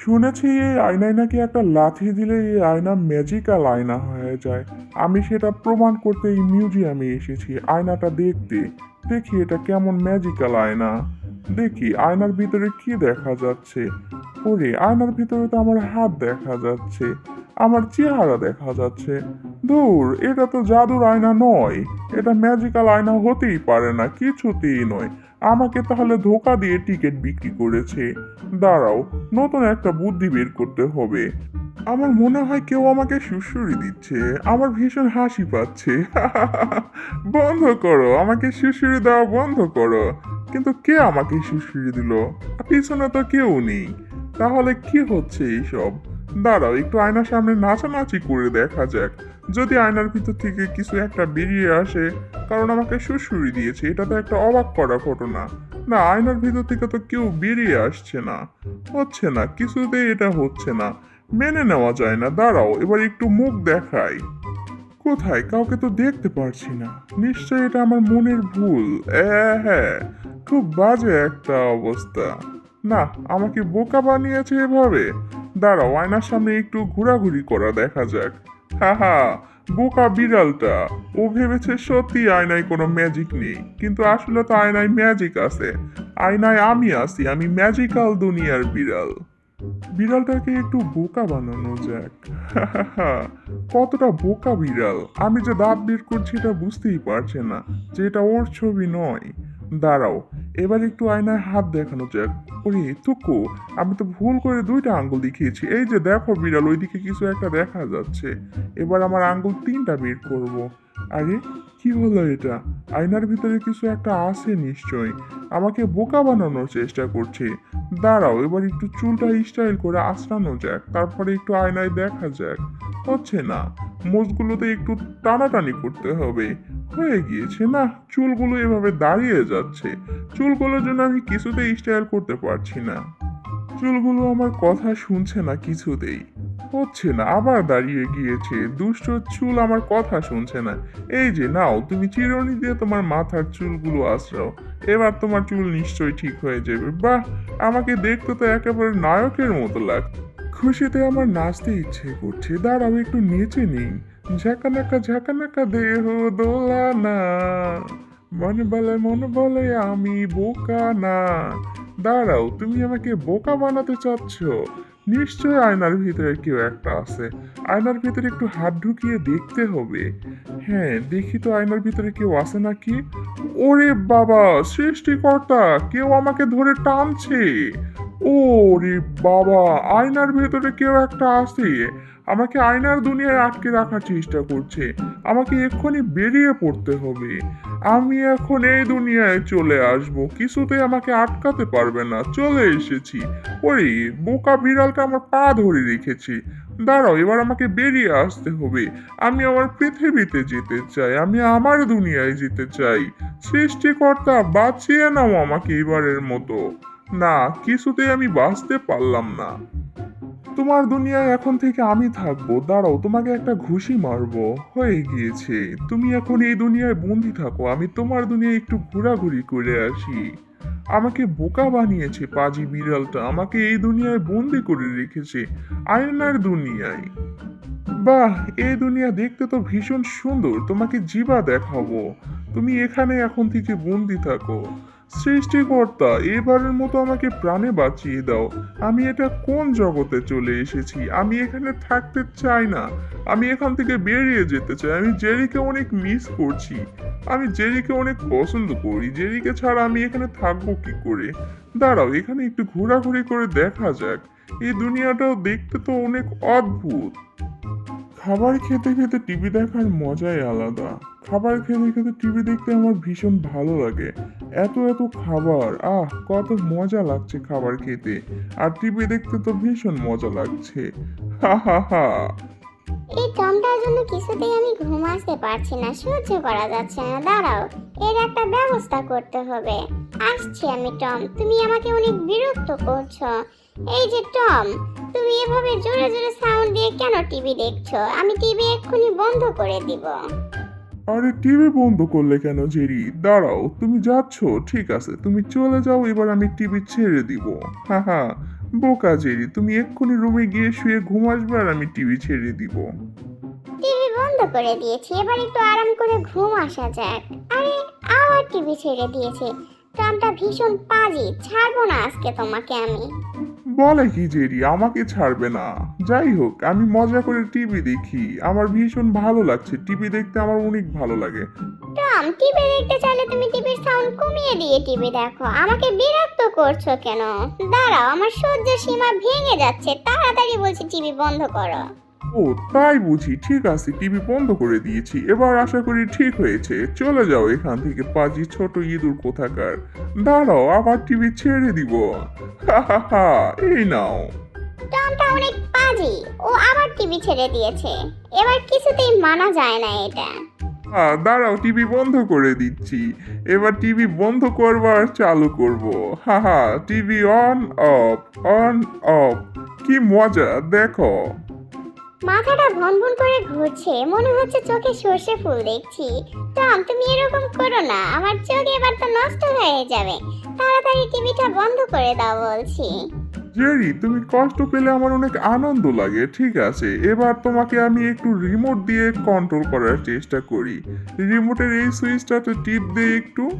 শুনেছি এই আয়নায় নাকি একটা লাথি দিলে এই আয়না ম্যাজিক্যাল আয়না হয়ে যায়। আমি সেটা প্রমাণ করতে এই মিউজিয়ামে এসেছি, আয়নাটা দেখতে। দেখি এটা কেমন ম্যাজিক্যাল আয়না। দেখি, আয়নার ভিতরে কি দেখা যাচ্ছে? ওরে, আয়নার ভিতরে তো আমার হাত দেখা যাচ্ছে। আমার চেহারা দেখা যাচ্ছে। দূর, এটা তো জাদুর আয়না নয়। এটা ম্যাজিক্যাল আয়না হতেই পারে না, কিছুতেই নয়। আমাকে তাহলে ধোকা দিয়ে টিকিট বিক্রি করেছে। দাঁড়াও, নতুন একটা বুদ্ধি বের করতে হবে। আমার মনে হয় কেউ আমাকে সুশুরি দিচ্ছে। আমার ভীষণ হাসি পাচ্ছে। বন্ধ করো, আমাকে সুশুরি দেওয়া বন্ধ করো। কিন্তু কে আমাকে সুশুরি দিল? পিছনে তো কেউ নেই। তাহলে কি হচ্ছে এইসব? দাঁড়াও, একটু আয়নার সামনে নাচানাচি করে দেখা যাক। যদি আয়নার ভিতর থেকে কিছু একটা বেরিয়ে আসে, কারণ আমাকে সুশুরি দিয়েছে, এটা তো একটা অবাক করা ঘটনা। না, আয়নার ভিতর থেকে তো কেউ বেরিয়ে আসছে না। হচ্ছে না, কিছুতেই এটা হচ্ছে না। মেনে নেওয়া যায় না, দাঁড়াও, এবার একটু মুখ দেখাই। কোথায়? কাউকে তো দেখতে পারছি না। নিশ্চয়ই এটা আমার মনের ভুল। হ্যাঁ খুব বাজে একটা অবস্থা। না, আমাকে বোকা বানিয়েছে এভাবে। দাঁড়াও, আয়নার সামনে একটু ঘোরাঘুরি করা দেখা যাক। হা হা, বোকা বিড়ালটা। ও ভেবেছে সত্যি আয়নায় কোনো ম্যাজিক নেই, কিন্তু আসলে তো আয়নায় ম্যাজিক আছে। আয়নায় আমি আছি, আমি ম্যাজিক্যাল দুনিয়ার বিড়াল। বিড়ালটাকে একটু বোকা বানানো যাক। কতটা বোকা বিড়াল। আমি যে দাঁত বের করছি এটা বুঝতেই পারছে না, যে এটা ওর ছবি নয়। দাঁড়াও, এবার একটু আয়নায় হাত দেখানো যাক। ওরে, তুকু, আমি তো ভুল করে দুইটা আঙ্গুল দেখিয়েছি। এই যে দেখো বিড়াল, ওইদিকে কিছু একটা দেখা যাচ্ছে। এবার আমার আঙ্গুল তিনটা বের করব। আরে, কি হলো এটা? আয়নার ভিতরে কিছু একটা আছে নিশ্চয়ই। আমাকে বোকা বানানোর চেষ্টা করছে। দাঁড়াও, এবার একটু চুলটা স্টাইল করে আঁচড়ানো যাক। তারপরে একটু আয়নায় দেখা যাক। হচ্ছে না, মোজগুলোতে একটু টানাটানি করতে হবে। হয়ে গিয়েছে। না, চুলগুলো এভাবে দাঁড়িয়ে যাচ্ছে। চুলগুলোর জন্য আমি কিছুতেই স্টাইল করতে পারছি না। চুলগুলো আমার কথা শুনছে না কিছুতেই। হচ্ছে না, আবার দাঁড়িয়ে গিয়েছে। দুষ্ট চুল আমার কথা শুনছে না। এই যে, নাও, তুমি চিরুনি দিয়ে তোমার মাথার চুলগুলো আশ্রাও এবার তোমার চুল নিশ্চয়ই ঠিক হয়ে যাবে। বাহ, আমাকে দেখতে তো একেবারে নায়কের মতো লাগ খুশিতে আমার নাচতে ইচ্ছে করছে। দাঁড়াও, একটু নেচে নেই। ঝাঁকানাকা ঝাঁকানাকা দেহ দোলানা মন বলে মন বলে, আমি বোকা না। দাঁড়াও, তুমি আমাকে বোকা বানাতে চাচ্ছ? নিশ্চয় আয়নার ভিতরে কেউ একটা আছে। আয়নার ভিতরে একটু হাত ঢুকিয়ে দেখতে হবে। হ্যাঁ দেখি তো আয়নার ভিতরে কেউ আছে নাকি? ওরে বাবা, সৃষ্টিকর্তা, কেউ আমাকে ধরে টানছে। ওরে বাবা, আয়নার ভেতরে কেউ একটা আছে? আমাকে আয়নার দুনিয়ায় আটকে রাখার চেষ্টা করছে। আমাকে এক্ষুনি বেরিয়ে পড়তে হবে। আমি এখন এই দুনিয়ায় চলে আসব। কিছুতে আমাকে আটকাতে পারবে না। চলে এসেছি। ওরে, বোকা বিড়ালটা আমার পা ধরে রেখেছি। দাঁড়াও, এবার আমাকে বেরিয়ে আসতে হবে। আমি আমার পৃথিবীতে যেতে চাই। আমি আমার দুনিয়ায় যেতে চাই। সৃষ্টিকর্তা, বাঁচিয়ে নাও আমাকে এবারের মতো। না, কিছুতেই আমি বাঁচতে পারলাম না। তোমার দুনিয়ায় এখন থেকে আমি থাকব। দাঁড়াও, তোমাকে একটা ঘুষি মারবো। হয়ে গিয়েছে। তুমি এখন এই দুনিয়ায় বন্দি থাকো। আমি তোমার দুনিয়ায় একটু ঘোরাঘুরি করে আসি। আমাকে বোকা বানিয়েছে পাজি বিড়ালটা। আমাকে এই দুনিয়ায় বন্দি করে রেখেছে। আয়নার দুনিয়ায়। বাহ, এই দুনিয়া দেখতে তো ভীষণ সুন্দর। তোমাকে জিবা দেখাবো। তুমি এখানে এখন থেকে বন্দি থাকো। সৃষ্টিকর্তা, এবারের মতো আমাকে প্রাণে বাঁচিয়ে দাও। আমি এটা কোন জগতে চলে এসেছি? আমি এখানে থাকতে চাই না। আমি এখান থেকে বেরিয়ে যেতে চাই। আমি জেরিকে অনেক মিস করছি। আমি জেরিকে অনেক পছন্দ করি। জেরিকে ছাড়া আমি এখানে থাকব কি করে? দাঁড়াও, এখানে একটু ঘোরাঘুরি করে দেখা যাক। এই দুনিয়াটাও দেখতে তো অনেক অদ্ভুত। খাবার খেতে খেতে টিভি দেখার মজাই আলাদা। খাবার খেতে খেতে টিভি দেখতে আমার ভীষণ ভালো লাগে। এত এত খাবার, আহ, কত মজা লাগছে খাবার খেতে। আর টিভি দেখতে তো ভীষণ মজা লাগছে। হা হা হা। এই টমটার জন্য কিছুতেই আমি ঘুম আসতে পারছি না, সহ্য করা যাচ্ছে না। দাঁড়াও, এর একটা ব্যবস্থা করতে হবে। আসছি আমি, টম। তুমি আমাকে অনেক বিরক্ত করছ। এই যে টম তুমি এভাবে জোরে জোরে সাউন্ড দিয়ে কেন টিভি দেখছ? আমি টিভি এক্ষুনি বন্ধ করে দিব। আরে টিভি বন্ধ করলে কেন জেরি? দাঁড়াও তুমি যাচ্ছ? ঠিক আছে তুমি চলে যাও এবার আমি টিভি ছেড়ে দিব। হ্যাঁ হ্যাঁ বোকা জেরি তুমি এক্ষুনি রুমে গিয়ে শুয়ে ঘুম আসবে আর আমি টিভি ছেড়ে দিব। টিভি বন্ধ করে দিয়েছি এবার একটু আরাম করে ঘুম আসা যাক। আরে আবার টিভি ছেড়ে দিয়েছে। টমটা ভীষণ পাজি ছাড়বো না আজকে তোমাকে আমি। বলে কি জেরি? আমাকে ছাড়বে না। যাই হোক, আমি মজা করে টিভি দেখি। আমার ভীষণ ভালো লাগছে। টিভি দেখতে আমার অনেক ভালো লাগে। টম, টিভি দেখতে চাইলে তুমি টিভির সাউন্ড কমিয়ে দিয়ে টিভি দেখো। আমাকে বিরক্ত করছ কেন? দাঁড়াও, আমার সহ্য সীমা ভেঙে যাচ্ছে। তাড়াতাড়ি বলছি টিভি বন্ধ করো। ও তাই বুঝি। ঠিক আছে টিভি বন্ধ করে দিয়েছি। এবার আশা করি ঠিক হয়েছে। চলে যাও এখান থেকে পাজি ছোট ইঁদুর কোথাকার। দাঁড়াও আবার টিভি ছেড়ে দিব। হা হা হা এই নাও। টমটা অনেক পাজি। ও আবার টিভি ছেড়ে দিয়েছে। এবার কিছুতেই মানা যায় না এটা। দাঁড়াও টিভি বন্ধ করে দিচ্ছি। এবার টিভি বন্ধ করব আর চালু করব। হা হা TV on off on off. কি মজা দেখো। মাথাটা ভনভন করে ঘুরছে, মনে হচ্ছে চোখে সর্ষে ফুল দেখছি। টম, তুমি এরকম করো না, আমার চোখ এবার তো নষ্ট হয়ে যাবে। তাড়াতাড়ি টিভিটা বন্ধ করে দাও বলছি। জেরি, তুমি কষ্ট পেলে আমার অনেক আনন্দ লাগে, ঠিক আছে। এবার তোমাকে আমি একটু রিমোট দিয়ে কন্ট্রোল করার চেষ্টা করি। রিমোটের এই সুইচটাতে টিপ দিয়ে একটু।